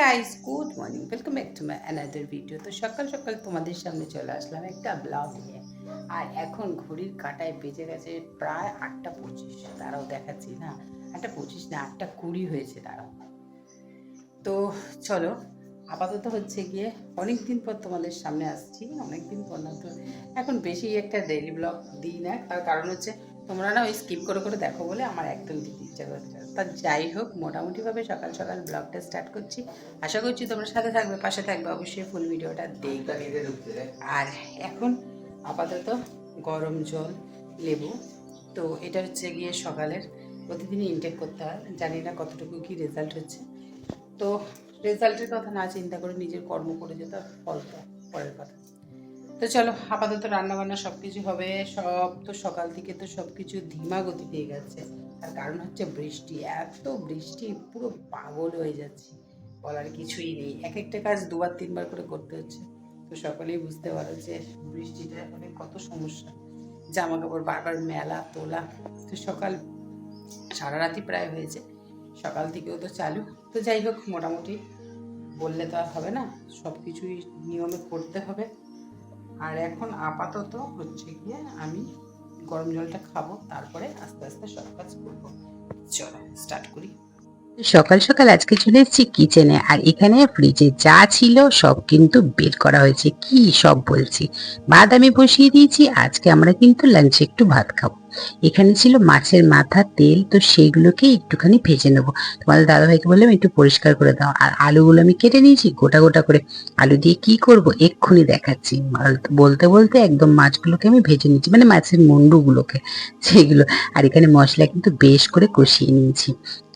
Guys good morning welcome back to my another video তো সকাল সকাল তোমাদের সামনে চলে আসলাম একটা ব্লগ নিয়ে। আর এখন ঘড়ির কাটায় বেজে গেছে প্রায় আটটা পঁচিশ। তারাও দেখাচ্ছি, না? আটটা পঁচিশ না, আটটা কুড়ি হয়েছে তারাও তো চলো, আপাতত হচ্ছে গিয়ে অনেক দিন পর তোমাদের সামনে আসছি অনেক দিন পর না তো এখন বেশি একটা ডেইলি ব্লগ দিই না। তার কারণ হচ্ছে তোমরা না ওই স্কিপ করে করে দেখো বলে আমার একদম দিতে ইচ্ছা করছে। তা যাই হোক, মোটামুটিভাবে সকাল সকাল ব্লগটা স্টার্ট করছি। আশা করছি তোমরা সাথে থাকবে, পাশে থাকবে, অবশ্যই ফুল ভিডিওটা দেখবে। আর এখন আপাতত গরম জল, লেবু, তো এটা হচ্ছে গিয়ে সকালের প্রতিদিনই ইনটেক করতে হয়। জানি না কতটুকু কি রেজাল্ট হচ্ছে। তো রেজাল্টের কথা না চিন্তা করে নিজের কর্ম করে যেতে ফল পরের কথা তো চলো, আপাতত রান্না বান্না সব কিছু হবে, সব তো সকাল থেকে তো সব কিছু ধীমা গতি পেয়ে গেছে তার কারণ হচ্ছে বৃষ্টি, এত বৃষ্টি, পুরো পাগল হয়ে যাচ্ছে। বলার কিছুই নেই। এক একটা কাজ দুবার, তিনবার করে করতে হচ্ছে। তো সকলেই বুঝতে পারো যে বৃষ্টিটা মানে কত সমস্যা। জামা কাপড় বারবার মেলা, তোলা, তো সকাল সারা রাতি প্রায় হয়েছে। সকাল থেকেও তো চালু। তো যাই হোক, মোটামুটি বললে তো আর হবে না। সব কিছুই নিয়মে করতে হবে। আর এখন আপাতত হচ্ছে গিয়ে আমি গরম জলটা খাব তারপরে আস্তে আস্তে সব কাজ করব। চলো স্টার্ট করি। সকাল সকাল আজকে চলে এসেছি কিচেনে আর এখানে ফ্রিজে যা ছিল সব কিন্তু বের করা হয়েছে। কি সব বলছি? ভাত আমি বসিয়ে দিয়েছি, আজকে আমরা কিন্তু লাঞ্চে একটু ভাত খাব। এখানে ছিল মাছের মাথা, তেল, তো সেইগুলোকে একটুখানি ভেজে নেব। তোমাদের দাদাভাইকে বললাম, একটু পরিষ্কার করে দাও। আর আলুগুলো আমি কেটে নিয়েছি, গোটা গোটা করে। আলু দিয়ে কি করব? এক্ষুনি দেখাচ্ছি। বলতে বলতে একদম মাছগুলোকে আমি ভেজে নিয়েছি মানে মাছের মুন্ডুগুলোকে, সেগুলো। আর এখানে মশলা কিন্তু বেশ করে কষিয়ে নিয়েছি।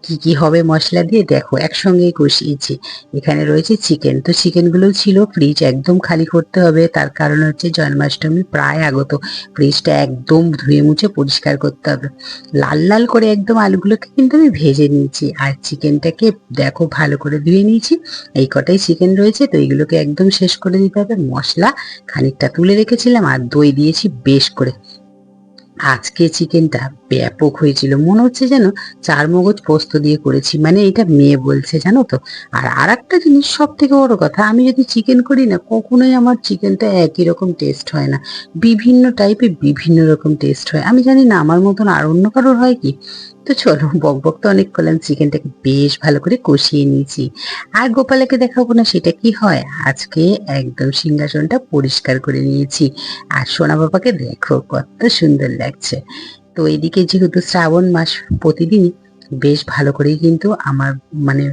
কি কি হবে মশলা দিয়ে? দেখো, একসঙ্গেই কষিয়েছি। এখানে রয়েছে চিকেন তো চিকেনগুলো ছিল ফ্রিজ একদম খালি করতে হবে। তার কারণ হচ্ছে জন্মাষ্টমী প্রায় আগত। ফ্রিজটা একদম ধুয়ে মুছে পরিষ্কার করতে হবে। লাল লাল করে একদম আলুগুলোকে কিন্তু আমি ভেজে নিয়েছি। আর চিকেনটাকে দেখো ভালো করে ধুয়ে নিয়েছি। এই কটাই চিকেন রয়েছে, তো এইগুলোকে একদম শেষ করে দিতে হবে। মশলা খানিকটা তুলে রেখেছিলাম আর দই দিয়েছি বেশ করে। আজকে চিকেনটা ব্যাপক হয়েছিল। মনে হচ্ছে যেন চার মগজ পোস্ত দিয়ে করেছি। মানে এটা মেয়ে বলছে, জানো তো? আর আর একটা জিনিস সব থেকে বড় কথা, আমি যদি চিকেন করি না, কখনোই আমার চিকেনটা একই রকম টেস্ট হয় না। বিভিন্ন টাইপের বিভিন্ন রকম টেস্ট হয়। আমি জানি না, আমার মতন আর অন্য কারোর হয় কি? তো চলো, বক বক তো অনেক করলাম চিকেনটাকে বেশ ভালো করে কষিয়ে নিয়েছি। আর গোপালকে দেখাবো না সেটা কি হয়? আজকে একদম সিংহাসনটা পরিষ্কার করে নিয়েছি। আর সোনা বাবাকে দেখো, কত সুন্দর লাগছে। তো এদিকে যেহেতু শ্রাবণ মাস প্রতিদিনই, বেশ ভালো করেই কিন্তু আমার মানে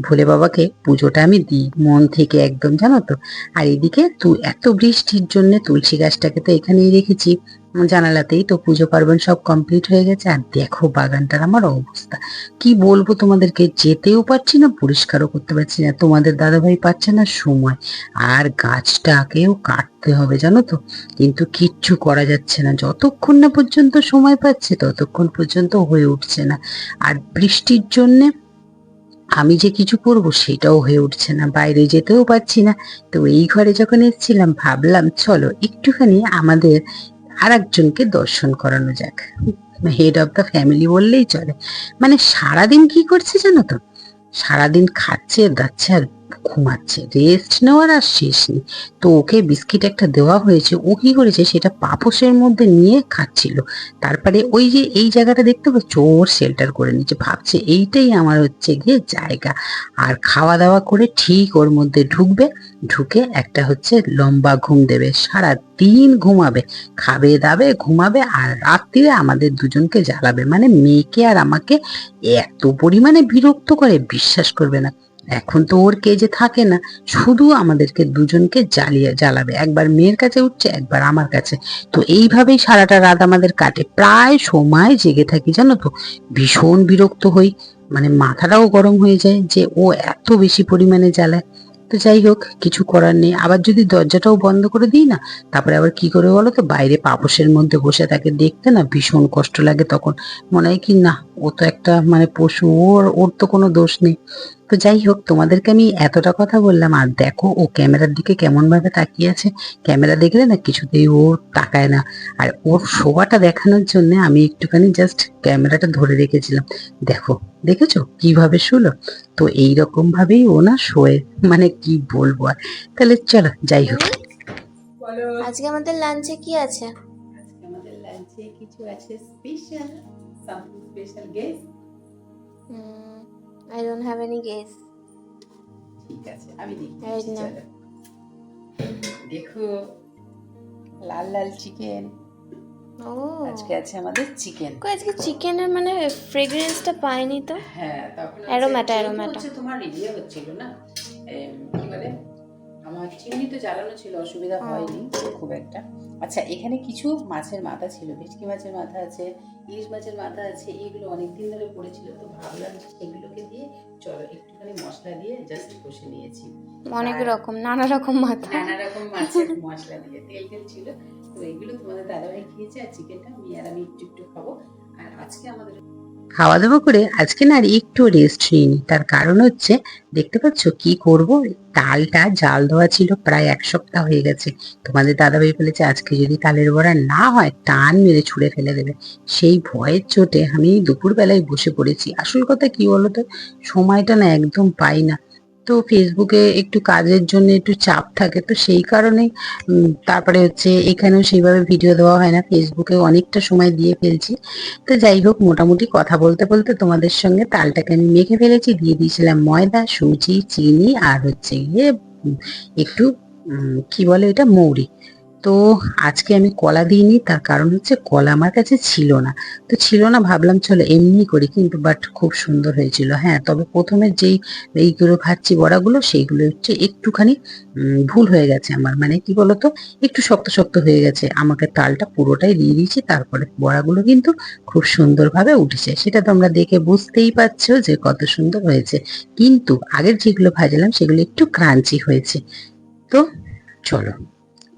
ভোলে বাবাকে পুজোটা আমি দিই মন থেকে একদম, জানো তো? আর এদিকে তু, এত বৃষ্টির জন্য তুলসী গাছটাকে তো এখানেই রেখেছি। জানালাতেই তো পুজো পার্বণ সব কমপ্লিট হয়ে গেছে। আর দেখো বাগানটার আমার অবস্থা। কি বলব তোমাদেরকে, যেতেও পারছি না, পরিষ্কারও করতে পারছি না। তোমাদের দাদাভাই পাচ্ছে না সময়। আর গাছটাকেও কাটতে হবে, জানো তো? কিন্তু কিচ্ছু করা যাচ্ছে না। যতক্ষণ না পর্যন্ত সময় পাচ্ছে, ততক্ষণ পর্যন্ত হয়ে উঠছে না। আর বৃষ্টির জন্যে আমি যে কিছু করব, সেটাও হয়ে উঠছে না। বাইরে যেতেও পারছি না। তো এই ঘরে যখন এসেছিলাম, ভাবলাম, চলো একটুখানি আমাদের আর একজনকে দর্শন করানো যাক। হেড অফ দ্য ফ্যামিলি বললেই চলে। মানে সারাদিন কি করছে জানো তো? সারাদিন খাচ্ছে, দাচ্ছে আর ঘুমাচ্ছে রেস্ট নেওয়ার আর শেষ নেই। তো ওকে বিস্কিট একটা দেওয়া হয়েছে, ও কি করেছে সেটা পাপোশের মধ্যে নিয়ে খাচ্ছিল। তারপরে ওই যে এই জায়গাটা দেখতে পাচ্ছ, ওর শেল্টার করে নিচ্ছে। ভাবছে এইটাই আমার হচ্ছে গিয়ে জায়গা। আর খাওয়া দাওয়া করে ঠিক ওর মধ্যে ঢুকবে, ঢুকে একটা হচ্ছে লম্বা ঘুম দেবে। সারা দিন ঘুমাবে, খাবে, দাবে, ঘুমাবে আর রাত্রিরে আমাদের দুজনকে জ্বালাবে। মানে মেয়েকে আর আমাকে এত পরিমাণে বিরক্ত করে, বিশ্বাস করবে না। এখন তো ওর কেজে থাকে না। শুধু আমাদেরকে দুজনকে জ্বালিয়ে জ্বালাবে। একবার মেয়ের কাছে উঠছে, একবার আমার কাছে। তো এইভাবেই সারাটা রাত আমাদের কাটে। প্রায় সময় জেগে থাকি, জানো তো? ভীষণ বিরক্ত হই। মানে মাথাটাও গরম হয়ে যায় যে ও এত বেশি পরিমাণে জ্বালায়। তো যাই হোক, কিছু করার নেই। আবার যদি দরজাটাও বন্ধ করে দিই না, তারপরে আবার কি করে বলো তো? বাইরে পাপোশের মধ্যে বসে থাকে। দেখতে না ভীষণ কষ্ট লাগে তখন। মনে হয় কি, না ও তো একটা মানে পশু ওর ওর তো কোনো দোষ নেই। তো যাই হোক তোমাদেরকে আমি এতটা কথা বললাম আর দেখো ও ক্যামেরার দিকে কেমন ভাবে তাকিয়ে আছে। ক্যামেরা দেখলে না কিছুতেই ও তাকায় না। আর ওর শোয়াটা দেখানোর জন্য আমি একটুখানি জাস্ট ক্যামেরাটা ধরে রেখেছিলাম। দেখো দেখেছ? কীভাবে শুলো? তো এই রকম ভাবেই ও না শোয়ে। মানে কি বলব আর? তাহলে চলো যাই হোক। আজকে আমাদের লাঞ্চে কি আছে? আমাদের লাঞ্চে কিছু আছে special something special guest I don't have any guess ঠিক আছে আমি দেখি লাল লাল চিকেন ও আজকে আছে আমাদের চিকেন আজকে চিকেনের মানে ফ্রেগ্রেন্সটা পাইনি তো। হ্যাঁ তখন aromata. হচ্ছে তোমার ইয়ে হচ্ছিল না? কি বলে? আমার চিংড়ি তো জ্বালানো ছিল অসুবিধা হয়নি খুব একটা। আচ্ছা এখানে কিছু মাছের মাথা ছিল ভেটকি মাছের মাথা আছে ইলিশ মাছের মাথা আছে এগুলো অনেকদিন ধরে পড়েছিল তো ভাবলাম যে সেগুলোকে দিয়ে চলো একটুখানি মশলা দিয়ে জাস্ট কষে নিয়েছি। অনেক রকম নানা রকম মাথা। নানা রকম মাছের মশলা দিয়ে তেল তেল ছিল। তো এগুলো তোমাদের দাদাভাই খেয়েছে আর চিকেনটা আমি আর আমি একটু একটু খাব। আর আজকে আমাদের খাওয়া দাওয়া করে আজকে না আর একটু রেস্ট নিইনি। তার কারণ হচ্ছে, দেখতে পাচ্ছ কি করব? তালটা জাল দেওয়া ছিল, প্রায় এক সপ্তাহ হয়ে গেছে। তোমাদের দাদা ভাই বলেছে, আজকে যদি তালের বড়া না হয়, টান মেরে ছুঁড়ে ফেলে দেবে। সেই ভয়ের চোটে আমি দুপুরবেলায় বসে পড়েছি। আসল কথা কি বলতো? সময়টা না একদম পাই না। তো ফেসবুকে একটু কাজের জন্য একটু চাপ থাকে, তো সেই কারণে তারপরে হচ্ছে এখানেও সেইভাবে ভিডিও দেওয়া হয় না। ফেসবুকে অনেকটা সময় দিয়ে ফেলছি। তো যাই হোক, মোটামুটি কথা বলতে বলতে তোমাদের সঙ্গে তালটাকে আমি মেখে ফেলেছি। দিয়ে দিয়েছিলাম ময়দা, সুজি, চিনি আর হচ্ছে গিয়ে একটু কি বলে এটা মৌরি। তো আজকে আমি কলা দিইনি, তার কারণ হচ্ছে কলা আমার কাছে ছিল না। তো ছিল না, ভাবলাম চলো এমনি করি কিন্তু বাট খুব সুন্দর হয়েছিল। হ্যাঁ তবে প্রথমে যেই, এইগুলো ভাজছি বড়াগুলো, সেইগুলো হচ্ছে একটুখানি ভুল হয়ে গেছে আমার। মানে কি বলতো, একটু শক্ত শক্ত হয়ে গেছে। আমাকে তালটা পুরোটাই দিয়ে দিয়েছি, তারপরে বড়াগুলো কিন্তু খুব সুন্দরভাবে উঠেছে। সেটা তোমরা দেখে বুঝতেই পারছ যে কত সুন্দর হয়েছে। কিন্তু আগের যেগুলো ভাজলাম, সেগুলো একটু ক্রাঞ্চি হয়েছে। তো চলো।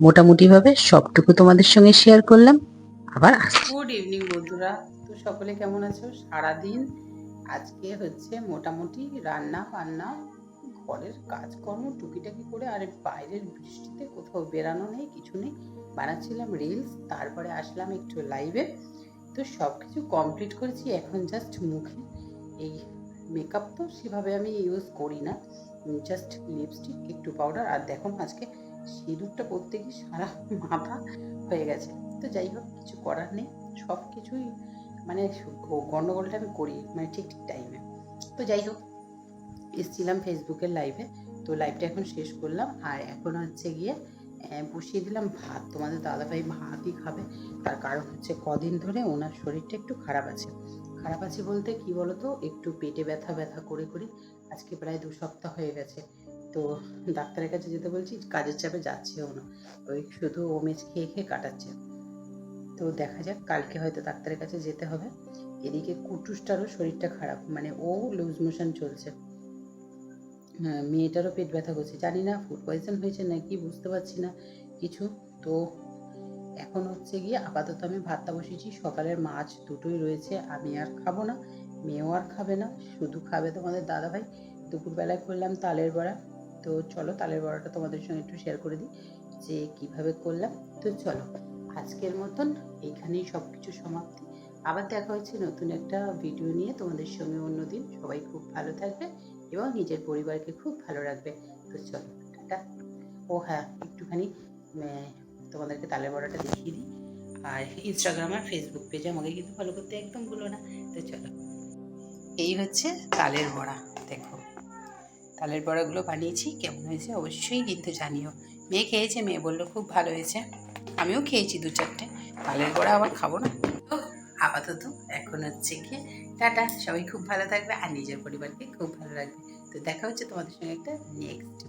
মোটামুটি ভাবে সবটুকু তোমাদের সঙ্গে শেয়ার করলাম। আবার গুড ইভিনিং বন্ধুরা। তো সকলে কেমন আছো? সারাদিন আজকে হচ্ছে মোটামুটি রান্না বান্না, ঘরের কাজকর্ম, টুকিটাকি করে, আর বাইরের বৃষ্টিতে কোথাও বেরানো নেই, কিছু নেই। বানাচ্ছিলাম রিলস তারপরে আসলাম একটু লাইভে তো সব কিছু কমপ্লিট করেছি, এখন জাস্ট মুখে। এই মেকআপ তো সেভাবে আমি ইউজ করি না। জাস্ট লিপস্টিক একটু পাউডার আর দেখো আজকে সিঁদুরটা করতে গিয়ে সারা মাথা হয়ে গেছে। তো যাই হোক, কিছু করার নেই। সব কিছুই মানে গ- গন্ডগোলটা আমি করি মানে ঠিক ঠিক টাইমে তো যাই হোক, এসছিলাম ফেসবুকের লাইভে তো লাইভটা এখন শেষ করলাম। আর এখন হচ্ছে গিয়ে বসিয়ে দিলাম ভাত। তোমাদের দাদাভাই ভাতই খাবে। তার কারণ হচ্ছে কদিন ধরে ওনার শরীরটা একটু খারাপ আছে। খারাপ আছে বলতে কি বলতো? একটু পেটে ব্যথা ব্যথা করে করে। আজকে প্রায় দু সপ্তাহ হয়ে গেছে। তো ডাক্তারের কাছে যেতে বলছি কাজের চাপে যাচ্ছেও না। ওই শুধু ওমেজ খেয়ে খেয়ে কাটাচ্ছে। তো দেখা যাক কালকে হয়তো ডাক্তারের কাছে যেতে হবে। এদিকে কুটুসটারও শরীরটা খারাপ মানে ও লুজ মোশন চলছে। হ্যাঁ, মেয়েটারও পেট ব্যথা করছে। জানি না ফুড পয়জন হয়েছে নাকি বুঝতে পারছি না কিছু। তো এখন হচ্ছে গিয়ে আপাতত আমি ভাতটা বসিয়েছি। সকালের মাছ দুটোই রয়েছে আমি আর খাব না মেয়েও আর খাবে না শুধু খাবে তোমাদের দাদাভাই। দুপুরবেলায় করলাম তালের বড়া। তো চলো তালের বড়াটা তোমাদের সঙ্গে একটু শেয়ার করে দিই যে কীভাবে করলাম। তো চলো, আজকের মতন এইখানেই সব কিছু সমাপ্তি। আবার দেখা হচ্ছে নতুন একটা ভিডিও নিয়ে তোমাদের সঙ্গে অন্যদিন। সবাই খুব ভালো থাকবে এবং নিজের পরিবারকে খুব ভালো রাখবে। তো চলো, টাটা। ও হ্যাঁ একটুখানি তোমাদেরকে তালের বড়াটা দেখিয়ে দিই। আর ইনস্টাগ্রাম আর ফেসবুক পেজে আমাকে কিন্তু ফলো করতে একদম ভুলো না। তো চলো, এই হচ্ছে তালের বড়া। তালের বড়াগুলো বানিয়েছি, কেমন হয়েছে অবশ্যই কিন্তু জানিও। মেয়ে খেয়েছে, মেয়ে বলল, খুব ভালো হয়েছে। আমিও খেয়েছি দু চারটে। তালের বড়া আবার খাব না। তো আপাতত এখন হচ্ছে গিয়ে টাটা, সবাই খুব ভালো থাকবে আর নিজের পরিবারকে খুব ভালো লাগবে তো দেখা হচ্ছে তোমাদের সঙ্গে একটা নেক্সট